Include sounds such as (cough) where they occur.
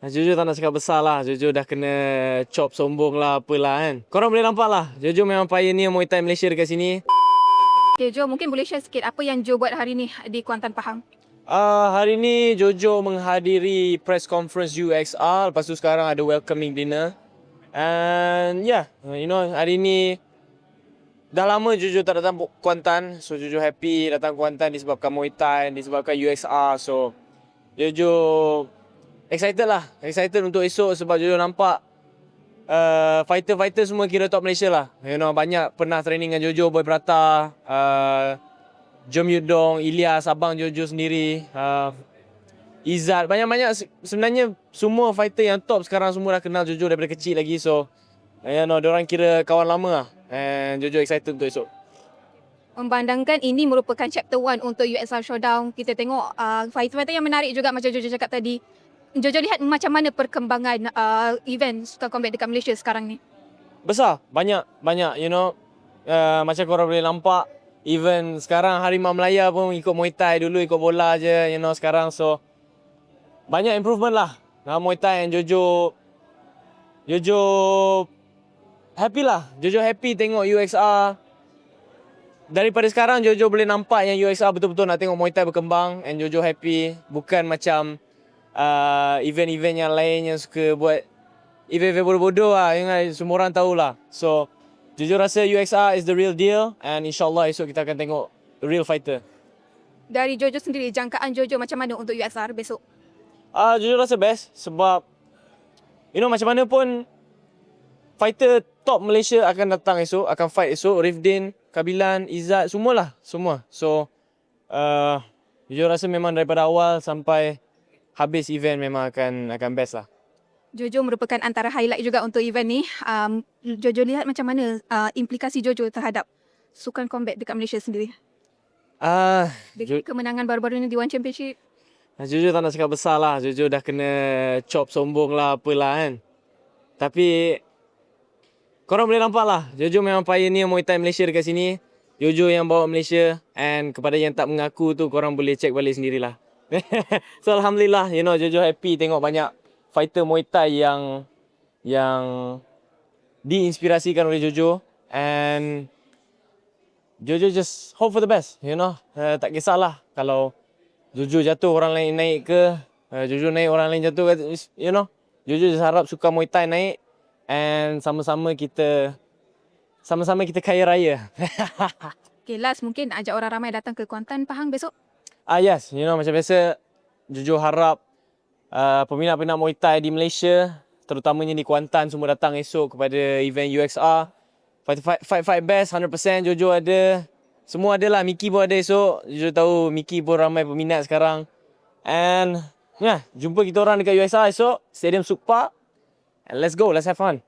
Jujur tak nak cakap besar lah. Jujur dah kena chop sombong lah apalah kan. Korang boleh nampak lah. Jujur memang pioneer Muay Thai Malaysia dekat sini. Okay, Jo, mungkin boleh share sikit apa yang Jo buat hari ni di Kuantan Pahang. Uh, hari ni Jojo menghadiri press conference UXR. Lepas tu sekarang ada welcoming dinner. And yeah, you know hari ni dah lama Jojo tak datang Kuantan. So Jojo happy datang Kuantan disebabkan Muay Thai, disebabkan UXR. So Jojo excited lah. Excited untuk esok sebab Jojo nampak uh, fighter-fighter semua kira top Malaysia lah. You know banyak pernah training dengan Jojo, Boy Prata, uh, Jom Yudong, Ilyas, abang Jojo sendiri, uh, Izzat, banyak-banyak se- sebenarnya semua fighter yang top sekarang semua dah kenal Jojo daripada kecil lagi so you know, orang kira kawan lama lah and Jojo excited untuk esok. Memandangkan ini merupakan chapter 1 untuk USR Showdown. Kita tengok uh, fighter-fighter yang menarik juga macam Jojo cakap tadi. Jojo lihat macam mana perkembangan uh, event Sukan Combat dekat Malaysia sekarang ni. Besar, banyak, banyak you know uh, macam korang boleh nampak even sekarang Harimau Melaya pun ikut Muay Thai dulu ikut bola je you know sekarang so banyak improvement lah. Nah, Muay Thai and Jojo Jojo happy lah. Jojo happy tengok UXR. Daripada sekarang Jojo boleh nampak yang UXR betul-betul nak tengok Muay Thai berkembang and Jojo happy. Bukan macam uh, event-event yang lain yang suka buat event-event bodoh-bodoh lah. Yang semua orang tahulah. So Jojo rasa UXR is the real deal and insyaAllah esok kita akan tengok real fighter. Dari Jojo sendiri, jangkaan Jojo macam mana untuk USR besok? Ah, uh, jujur rasa best sebab you know macam mana pun fighter top Malaysia akan datang esok, akan fight esok, Rifdin, Kabilan, Izzat, semualah, semua. So uh, jujur rasa memang daripada awal sampai habis event memang akan akan best lah. Jojo merupakan antara highlight juga untuk event ni. Um, Jojo lihat macam mana uh, implikasi Jojo terhadap sukan combat dekat Malaysia sendiri. Ah, uh, Dengan kemenangan baru-baru ni di One Championship. jujur tak nak cakap besar lah. Jujur dah kena chop sombong lah apalah kan. Tapi korang boleh nampak lah. Jojo memang pioneer Muay Thai Malaysia dekat sini. Jojo yang bawa Malaysia and kepada yang tak mengaku tu korang boleh check balik sendirilah. (laughs) so alhamdulillah you know Jojo happy tengok banyak fighter Muay Thai yang yang diinspirasikan oleh Jojo. And Jojo just hope for the best you know. Uh, tak kisahlah kalau Jojo jatuh orang lain naik ke. Uh, Jojo naik orang lain jatuh. You know Jojo just harap suka Muay Thai naik. And sama-sama kita sama-sama kita kaya raya. (laughs) Okay, last mungkin ajak orang ramai datang ke Kuantan Pahang besok. Ah yes, you know macam biasa Jojo harap uh, peminat-peminat Muay Thai di Malaysia terutamanya di Kuantan semua datang esok kepada event UXR. Fight fight fight, fight best 100% Jojo ada. Semua ada lah, Miki pun ada esok. Jojo tahu Miki pun ramai peminat sekarang. And yeah, jumpa kita orang dekat UXR esok, Stadium Sukpa. And let's go, let's have fun.